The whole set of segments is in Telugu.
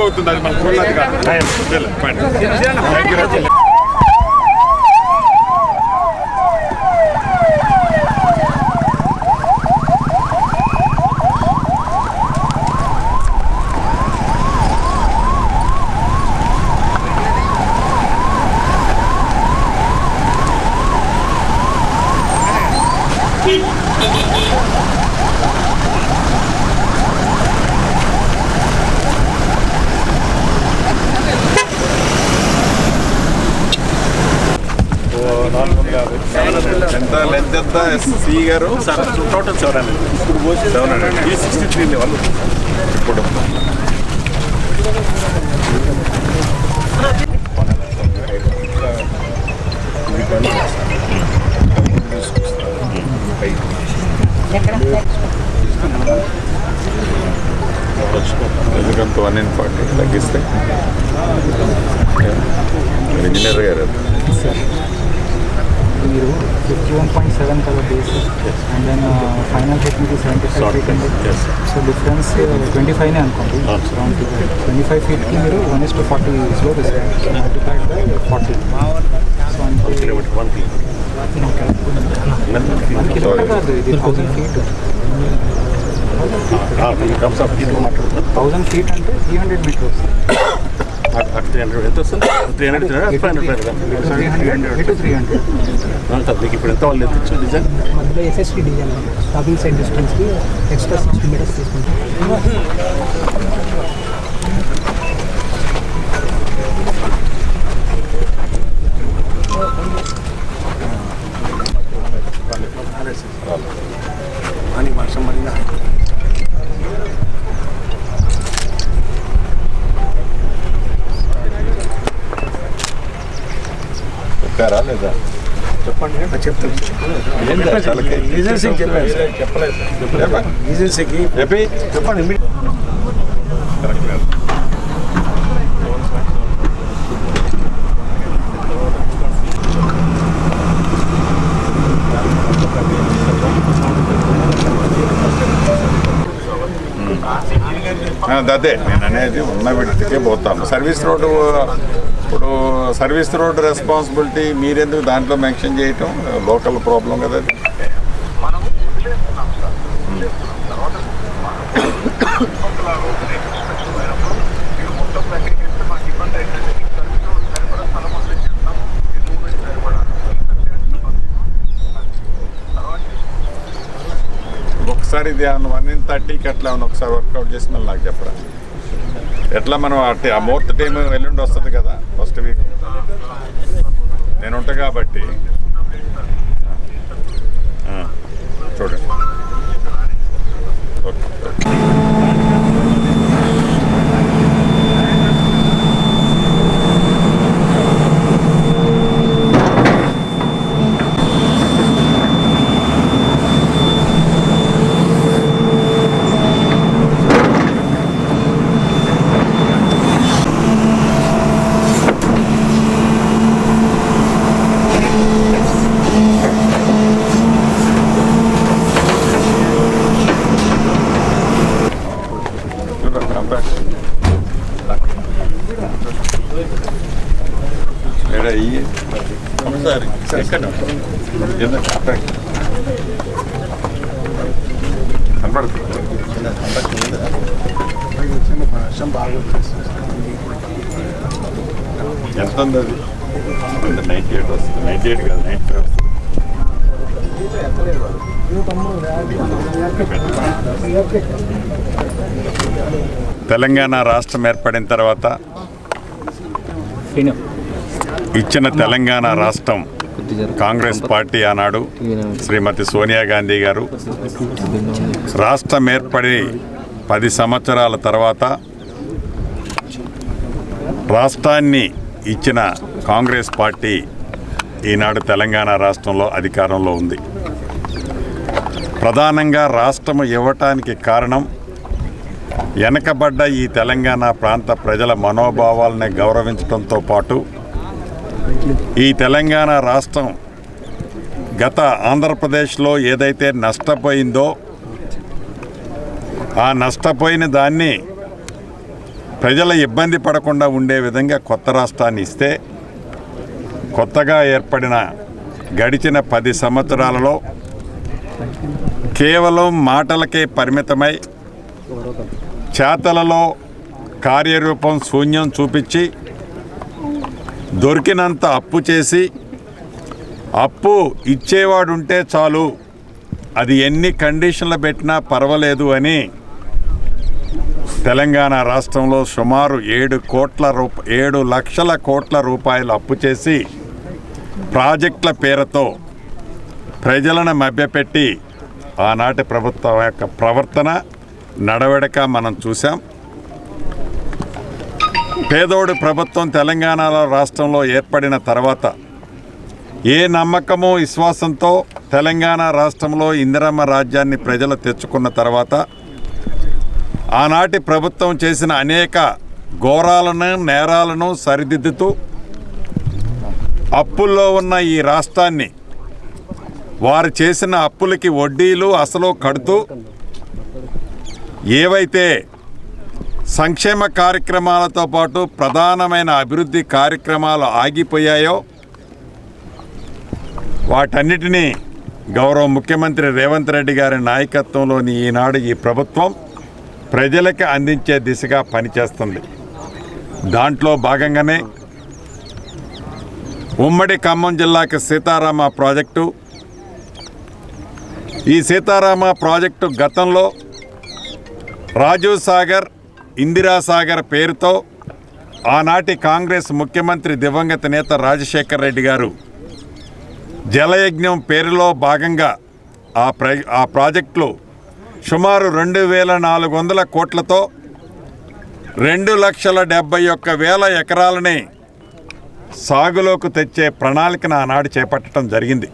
బాగవుతుంది అది Thank you. లెంత్ ఎంత సి గారు సార్ టోటల్ సెవెన్ హండ్రెడ్. ఇప్పుడు పోసి సెవెన్ హండ్రెడ్. ఈ సిక్స్టీ త్రీ లెవెల్ ఇప్పుడు ఫీట్ అండి సో డిఫరెన్స్ ట్వంటీ ఫైవ్నే అనుకోండి. అరౌండ్ ట్వంటీ ఫైవ్ ఫీట్కి మీరు one is to forty slope తీసుకోండి so multiplied by forty so అంటే కిలోమీటర్ వన్ వన్ కిలోమీటర్ కాదు ఇది thousand feet comes up thousand feet అంటే three hundred metres three hundred ఎంత వస్తుంది? Three hundred five hundred three hundred మీకు ఇప్పుడు ఎంత వాళ్ళు ఎంత డిజైన్? మధ్యలో ఎస్ఎస్టీ డిజైన్ టాపింగ్ సైడ్ డిస్టెన్స్కి ఎక్స్ట్రా సిక్స్టీ మీటర్స్ తీసుకుంటాం. అని వర్షం పడినా. చెప్పారా లేదా? చెప్పండి. చెప్తాను. ఏజెన్సీకి చెప్పాను. ఏజెన్సీకి చెప్పి. చెప్పండి. అదే. నేను అనేది ఉన్న వ్యక్తికే పోతాను. సర్వీస్ రోడ్డు ఇప్పుడు సర్వీస్ రోడ్డు రెస్పాన్సిబిలిటీ మీరెందుకు దాంట్లో మెన్షన్ చేయటం? లోకల్ ప్రాబ్లం కదా అది. ఒకసారి ఇది వన్ ఇన్ థర్టీకి అట్లా ఒకసారి వర్కౌట్ చేసి మళ్ళీ నాకు చెప్పరా. ఎట్లా మనం ఆ ముహూర్త టైం ఎల్లుండి వస్తుంది కదా ఫస్ట్ వీక్. నేను ఉంటా కాబట్టి. చూడండి. Okay okay. చూడండి, come back. ఏడా ఇయ్యి. సార్ ఎక్కడ కింద come back. కనపడుతుంది వర్షం బాగా ఎంత ఉంది అది నైంటీ ఎయిట్ వస్తుంది నైంటీ ఎయిట్ కాదు నైంటీ ఫైవ్ వస్తుంది తెలంగాణ రాష్ట్రం ఏర్పడిన తర్వాత ఇచ్చిన తెలంగాణ రాష్ట్రం కాంగ్రెస్ పార్టీ ఆనాడు శ్రీమతి సోనియా గాంధీ గారు. రాష్ట్రం ఏర్పడి పది సంవత్సరాల తర్వాత రాష్ట్రాన్ని ఇచ్చిన కాంగ్రెస్ పార్టీ ఈనాడు తెలంగాణ రాష్ట్రంలో అధికారంలో ఉంది. ప్రధానంగా రాష్ట్రం ఇవ్వటానికి కారణం వెనకబడ్డ ఈ తెలంగాణ ప్రాంత ప్రజల మనోభావాలని గౌరవించడంతో పాటు ఈ తెలంగాణ రాష్ట్రం గత ఆంధ్రప్రదేశ్లో ఏదైతే నష్టపోయిందో ఆ నష్టపోయిన దాన్ని ప్రజల ఇబ్బంది పడకుండా ఉండే విధంగా కొత్త రాష్ట్రాన్ని ఇస్తే కొత్తగా ఏర్పడిన గడిచిన పది సంవత్సరాలలో కేవలం మాటలకే పరిమితమై చేతలలో కార్యరూపం శూన్యం చూపించి దొరికినంత అప్పు చేసి అప్పు ఇచ్చేవాడుంటే చాలు. అది ఎన్ని కండిషన్లు పెట్టినా పర్వాలేదు అని తెలంగాణ రాష్ట్రంలో సుమారు ఏడు కోట్ల రూప ఏడు లక్షల కోట్ల రూపాయలు అప్పు చేసి ప్రాజెక్టుల పేరుతో ప్రజలను మభ్యపెట్టి ఆనాటి ప్రభుత్వం యొక్క ప్రవర్తన నడవడిక మనం చూసాం పేదోడు ప్రభుత్వం తెలంగాణలో రాష్ట్రంలో ఏర్పడిన తర్వాత ఏ నమ్మకము విశ్వాసంతో తెలంగాణ రాష్ట్రంలో ఇందిరమ్మ రాజ్యాన్ని ప్రజలు తెచ్చుకున్న తర్వాత ఆనాటి ప్రభుత్వం చేసిన అనేక ఘోరాలను నేరాలను సరిదిద్దుతూ అప్పుల్లో ఉన్న ఈ రాష్ట్రాన్ని వారు చేసిన అప్పులకి వడ్డీలు అసలు కడుతూ ఏవైతే సంక్షేమ కార్యక్రమాలతో పాటు ప్రధానమైన అభివృద్ధి కార్యక్రమాలు ఆగిపోయాయో వాటన్నిటినీ గౌరవ ముఖ్యమంత్రి రేవంత్ రెడ్డి గారి నాయకత్వంలోని ఈనాడు ఈ ప్రభుత్వం ప్రజలకు అందించే దిశగా పనిచేస్తుంది. దాంట్లో భాగంగానే ఉమ్మడి ఖమ్మం జిల్లాకి సీతారామ ప్రాజెక్టు ఈ సీతారామ ప్రాజెక్టు గతంలో రాజీవ్ సాగర్ ఇందిరాసాగర్ పేరుతో ఆనాటి కాంగ్రెస్ ముఖ్యమంత్రి దివంగత నేత రాజశేఖర్ రెడ్డి గారు జలయజ్ఞం పేరులో భాగంగా ఆ ప్ర ఆ ప్రాజెక్టులు సుమారు రెండు వేల నాలుగు వందల కోట్లతో రెండు లక్షల డెబ్బై ఒక్క వేల ఎకరాలని సాగులోకి తెచ్చే ప్రణాళికను ఆనాడు చేపట్టడం జరిగింది.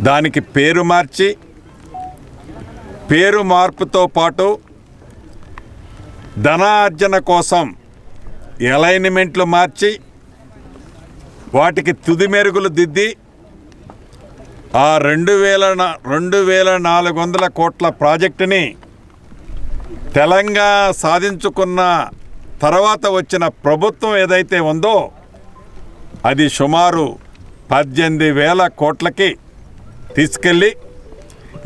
దానికి పేరు మార్చి పేరు మార్పుతో పాటు ధనార్జన కోసం ఎలైన్మెంట్లు మార్చి వాటికి తుది మెరుగులు దిద్ది ఆ రెండు వేల రెండు వేల నాలుగు వందల కోట్ల ప్రాజెక్టుని తెలంగాణ సాధించుకున్న తర్వాత వచ్చిన ప్రభుత్వం ఏదైతే ఉందో అది సుమారు పద్దెనిమిది వేల కోట్లకి తీసుకెళ్ళి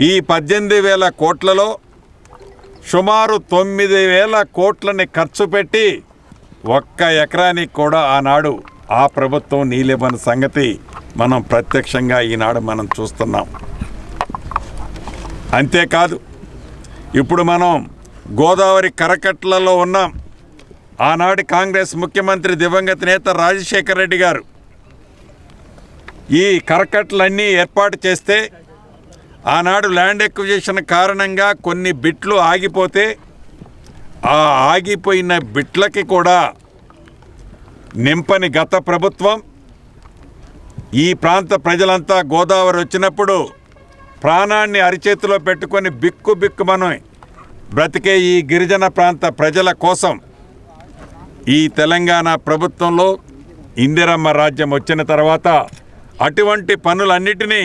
ఈ పద్దెనిమిది వేల కోట్లలో సుమారు తొమ్మిది వేల కోట్లని ఖర్చు పెట్టి ఒక్క ఎకరానికి కూడా ఆనాడు ఆ ప్రభుత్వం నీలివ్వని సంగతి మనం ప్రత్యక్షంగా ఈనాడు మనం చూస్తున్నాం. అంతేకాదు ఇప్పుడు మనం గోదావరి కరకట్లలో ఉన్నాం. ఆనాటి కాంగ్రెస్ ముఖ్యమంత్రి దివంగత నేత రాజశేఖర రెడ్డి గారు ఈ కరకట్లన్నీ ఏర్పాటు చేస్తే ఆనాడు ల్యాండ్ ఎక్విజిషన్ కారణంగా కొన్ని బిట్లు ఆగిపోతే ఆ ఆగిపోయిన బిట్లకి కూడా నింపని గత ప్రభుత్వం. ఈ ప్రాంత ప్రజలంతా గోదావరి వచ్చినప్పుడు ప్రాణాన్ని అరిచేతిలో పెట్టుకొని బిక్కు బిక్కు మనం బ్రతికే ఈ గిరిజన ప్రాంత ప్రజల కోసం ఈ తెలంగాణ ప్రభుత్వంలో ఇందిరమ్మ రాజ్యం వచ్చిన తర్వాత అటువంటి పనులన్నిటినీ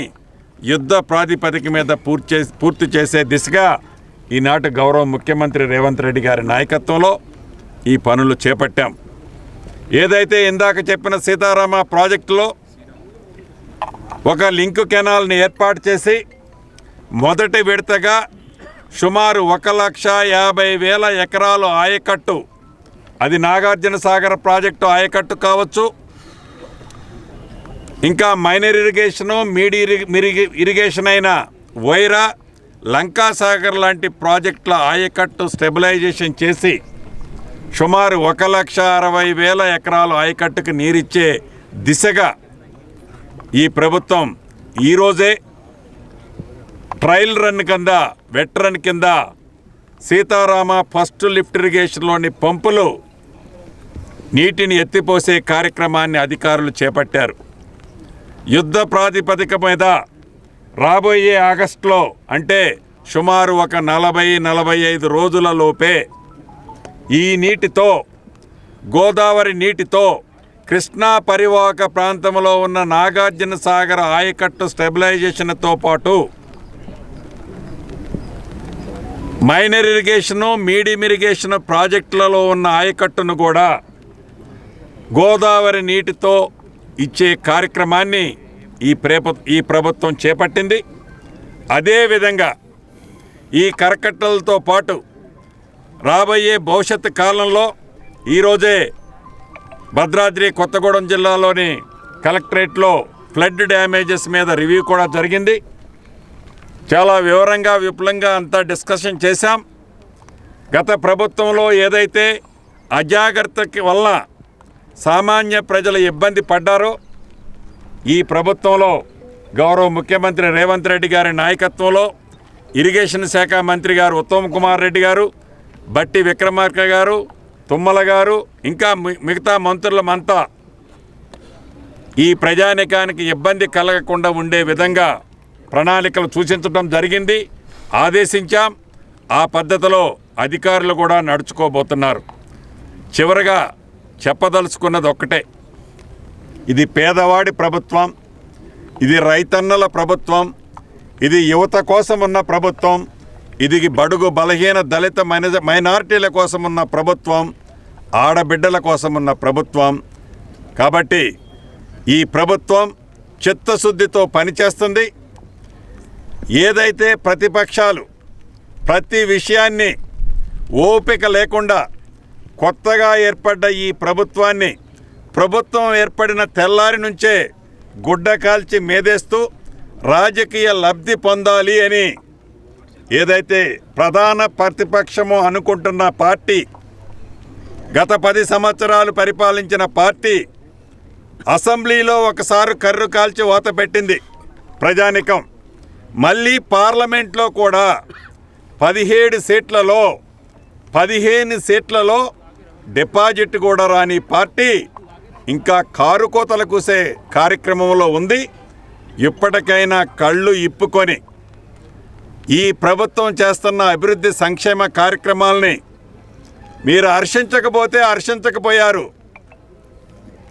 యుద్ధ ప్రాతిపదిక మీద పూర్తి చేసి పూర్తి చేసే దిశగా ఈనాటి గౌరవ ముఖ్యమంత్రి రేవంత్ రెడ్డి గారి నాయకత్వంలో ఈ పనులు చేపట్టాం. ఏదైతే ఇందాక చెప్పిన సీతారామ ప్రాజెక్టులో ఒక లింక్ కెనాల్ని ఏర్పాటు చేసి మొదటి విడతగా సుమారు ఒక లక్ష యాభై వేల ఎకరాలు ఆయకట్టు అది నాగార్జున సాగర్ ప్రాజెక్టు ఆయకట్టు కావచ్చు ఇంకా మైనర్ ఇరిగేషను మీడి ఇరి ఇరిగేషన్ అయిన వైరా లంకాసాగర్ లాంటి ప్రాజెక్టుల ఆయకట్టు స్టెబిలైజేషన్ చేసి సుమారు ఒక లక్ష అరవై వేల ఎకరాలు ఆయకట్టుకు నీరిచ్చే దిశగా ఈ ప్రభుత్వం ఈరోజే ట్రయల్ రన్ కింద వెట్ రన్ కింద సీతారామ ఫస్ట్ లిఫ్ట్ ఇరిగేషన్లోని పంపులు నీటిని ఎత్తిపోసే కార్యక్రమాన్ని అధికారులు చేపట్టారు. యుద్ధ ప్రాతిపదిక మీద రాబోయే ఆగస్టులో అంటే సుమారు ఒక నలభై నలభై ఐదు రోజుల లోపే ఈ నీటితో గోదావరి నీటితో కృష్ణా పరివాహక ప్రాంతంలో ఉన్న నాగార్జున సాగర్ ఆయకట్టు స్టెబిలైజేషన్తో పాటు మైనర్ ఇరిగేషను మీడియం ఇరిగేషన్ ప్రాజెక్టులలో ఉన్న ఆయకట్టును కూడా గోదావరి నీటితో ఇచ్చే కార్యక్రమాన్ని ఈ ప్రేప ఈ ప్రభుత్వం చేపట్టింది. అదేవిధంగా ఈ కరకట్టలతో పాటు రాబోయే భవిష్యత్తు కాలంలో ఈరోజే భద్రాద్రి కొత్తగూడెం జిల్లాలోని కలెక్టరేట్లో ఫ్లడ్ డ్యామేజెస్ మీద రివ్యూ కూడా జరిగింది. చాలా వివరంగా విపులంగా అంతా డిస్కషన్ చేశాం. గత ప్రభుత్వంలో ఏదైతే అజాగ్రత్తకి వల్ల సామాన్య ప్రజలు ఇబ్బంది పడ్డారో ఈ ప్రభుత్వంలో గౌరవ ముఖ్యమంత్రి రేవంత్ రెడ్డి గారి నాయకత్వంలో ఇరిగేషన్ శాఖ మంత్రి గారు ఉత్తమ్ కుమార్ రెడ్డి గారు బట్టి విక్రమార్క గారు తుమ్మల గారు ఇంకా మి- మిగతా మంత్రులమంతా ఈ ప్రజానికానికి ఇబ్బంది కలగకుండా ఉండే విధంగా ప్రణాళికలు సూచించడం జరిగింది. ఆదేశించాం. ఆ పద్ధతిలో అధికారులు కూడా నడుచుకోబోతున్నారు. చివరగా చెప్పదలుచుకున్నది ఒక్కటే. ఇది పేదవాడి ప్రభుత్వం ఇది రైతన్నల ప్రభుత్వం ఇది యువత కోసం ఉన్న ప్రభుత్వం ఇది బడుగు బలహీన దళిత మైనజ మైనారిటీల కోసం ఉన్న ప్రభుత్వం ఆడబిడ్డల కోసం ఉన్న ప్రభుత్వం. కాబట్టి ఈ ప్రభుత్వం చిత్తశుద్ధితో పనిచేస్తుంది. ఏదైతే ప్రతిపక్షాలు ప్రతి విషయాన్ని ఓపిక లేకుండా కొత్తగా ఏర్పడ్డ ఈ ప్రభుత్వాన్ని ప్రభుత్వం ఏర్పడిన తెల్లారి నుంచే గుడ్డ కాల్చి మేదేస్తూ రాజకీయ లబ్ధి పొందాలి అని ఏదైతే ప్రధాన ప్రతిపక్షము అనుకుంటున్న పార్టీ గత పది సంవత్సరాలు పరిపాలించిన పార్టీ అసెంబ్లీలో ఒకసారి కర్రు కాల్చి వాత పెట్టింది ప్రజానికం. మళ్ళీ పార్లమెంట్లో కూడా పదిహేడు సీట్లలో పదిహేను సీట్లలో డిపాజిట్ కూడా రాని పార్టీ ఇంకా కారు కోతలు కూసే కార్యక్రమంలో ఉంది. ఇప్పటికైనా కళ్ళు ఇప్పుకొని ఈ ప్రభుత్వం చేస్తున్న అభివృద్ధి సంక్షేమ కార్యక్రమాల్ని మీరు హర్షించకపోతే హర్షించకపోయారు.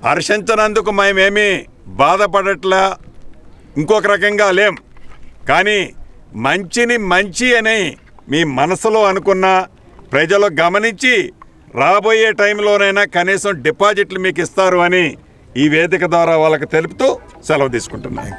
హర్షించనందుకు మేమేమీ బాధపడట్లా ఇంకొక రకంగా లేం. కానీ మంచిని మంచి అని మీ మనసులో అనుకున్న ప్రజలు గమనించి రాబోయే టైంలోనైనా కనీసం డిపాజిట్లు మీకు ఇస్తారు అని ఈ వేదిక ద్వారా వాళ్ళకి తెలుపుతూ సెలవు తీసుకుంటున్నాను.